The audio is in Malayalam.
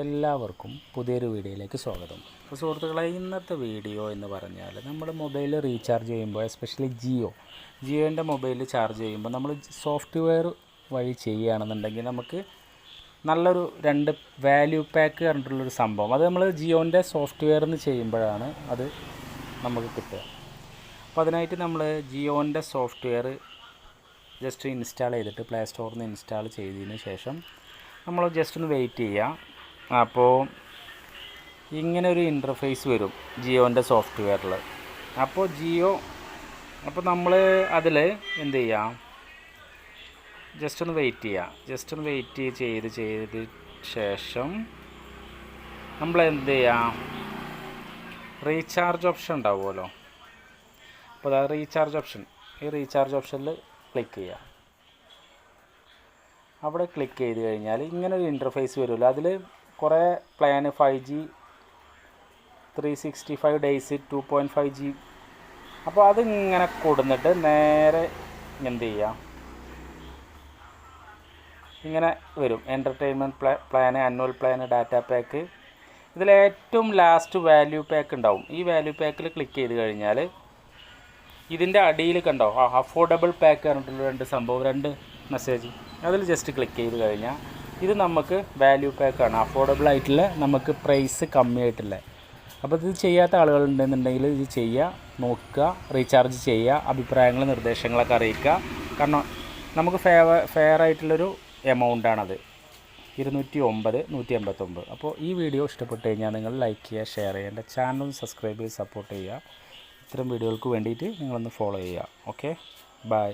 എല്ലാവർക്കും പുതിയൊരു വീഡിയോയിലേക്ക് സ്വാഗതം. അപ്പോൾ സുഹൃത്തുക്കളെ ഇന്നത്തെ വീഡിയോ എന്ന് പറഞ്ഞാൽ നമ്മൾ മൊബൈൽ റീചാർജ് ചെയ്യുമ്പോൾ എസ്പെഷ്യലി ജിയോ ജിയോന്റെ മൊബൈൽ ചാർജ് ചെയ്യുമ്പോൾ നമ്മൾ സോഫ്റ്റ്വെയർ വഴി ചെയ്യുകയാണെന്നുണ്ടെങ്കിൽ നമുക്ക് നല്ലൊരു രണ്ട് വാല്യൂ പാക്ക് പറഞ്ഞിട്ടുള്ളൊരു സംഭവം. അത് നമ്മൾ ജിയോന്റെ സോഫ്റ്റ്വെയറിൽ നിന്ന് ചെയ്യുമ്പോഴാണ് അത് നമുക്ക് കിട്ടുക. അപ്പോൾ അതിനായിട്ട് നമ്മൾ ജിയോന്റെ സോഫ്റ്റ്വെയർ ജസ്റ്റ് ഇൻസ്റ്റാൾ ചെയ്തിട്ട് പ്ലേ സ്റ്റോറിൽ നിന്ന് ഇൻസ്റ്റാൾ ചെയ്തതിന് ശേഷം നമ്മൾ ജസ്റ്റ് ഒന്ന് വെയിറ്റ് ചെയ്യുക. അപ്പോൾ ഇങ്ങനെ ഒരു ഇന്റർഫേസ് വരും ജിയോന്റെ സോഫ്റ്റ്വെയറിൽ അപ്പോൾ ജിയോ അപ്പോൾ നമ്മൾ അതിൽ എന്ത് ചെയ്യാം? ജസ്റ്റ് ഒന്ന് വെയിറ്റ് ചെയ്യാം. ജസ്റ്റ് ഒന്ന് വെയിറ്റ് ചെയ്ത് ചെയ്ത് ശേഷം നമ്മൾ എന്ത് ചെയ്യാം? റീചാർജ് ഓപ്ഷൻ ഉണ്ടാവുമല്ലോ. അപ്പോൾ അതായത് റീചാർജ് ഓപ്ഷൻ ഈ റീചാർജ് ഓപ്ഷനിൽ ക്ലിക്ക് ചെയ്യുക അവിടെ ക്ലിക്ക് ചെയ്ത് കഴിഞ്ഞാൽ ഇങ്ങനെ ഒരു ഇന്റർഫേസ് വരുമല്ലോ അതിൽ കുറേ plan five G three sixty five days two point five G അപ്പോൾ അതിങ്ങനെ കൊടുന്നിട്ട് നേരെ എന്ത് ചെയ്യാം? ഇങ്ങനെ വരും. Entertainment plan plan annual plan data pack ഇതിൽ ഏറ്റവും ലാസ്റ്റ് വാല്യൂ പാക്ക് ഉണ്ടാവും. ഈ വാല്യൂ പാക്കിൽ ക്ലിക്ക് ചെയ്ത് കഴിഞ്ഞാൽ ഇതിന്റെ അടിയിൽ കണ്ടോ? ആ അഫോർഡബിൾ പാക്ക് പറഞ്ഞിട്ടുള്ള രണ്ട് സംഭവം രണ്ട് മെസ്സേജ് അതിൽ ജസ്റ്റ് ക്ലിക്ക് ചെയ്ത് കഴിഞ്ഞാൽ ഇത് നമുക്ക് വാല്യൂ പാക്കാണ് അഫോർഡബിൾ ആയിട്ടുള്ള നമുക്ക് പ്രൈസ് കമ്മിയായിട്ടുള്ള. അപ്പോൾ ഇത് ചെയ്യാത്ത ആളുകളുണ്ടെന്നുണ്ടെങ്കിൽ ഇത് ചെയ്യുക നോക്കുക റീചാർജ് ചെയ്യുക അഭിപ്രായങ്ങൾ നിർദ്ദേശങ്ങളൊക്കെ അറിയിക്കുക. കാരണം നമുക്ക് ഫേവ ഫെയർ ആയിട്ടുള്ളൊരു എമൗണ്ടാണത് ഇരുന്നൂറ്റി ഒമ്പത് നൂറ്റി എൺപത്തൊമ്പത് അപ്പോൾ ഈ വീഡിയോ ഇഷ്ടപ്പെട്ട് കഴിഞ്ഞാൽ നിങ്ങൾ ലൈക്ക് ചെയ്യുക ഷെയർ ചെയ്യുക. എന്റെ ചാനൽ സബ്സ്ക്രൈബ് ചെയ്ത് സപ്പോർട്ട് ചെയ്യുക. ഇത്തരം വീഡിയോകൾക്ക് വേണ്ടിയിട്ട് നിങ്ങളൊന്ന് ഫോളോ ചെയ്യുക. Okay bye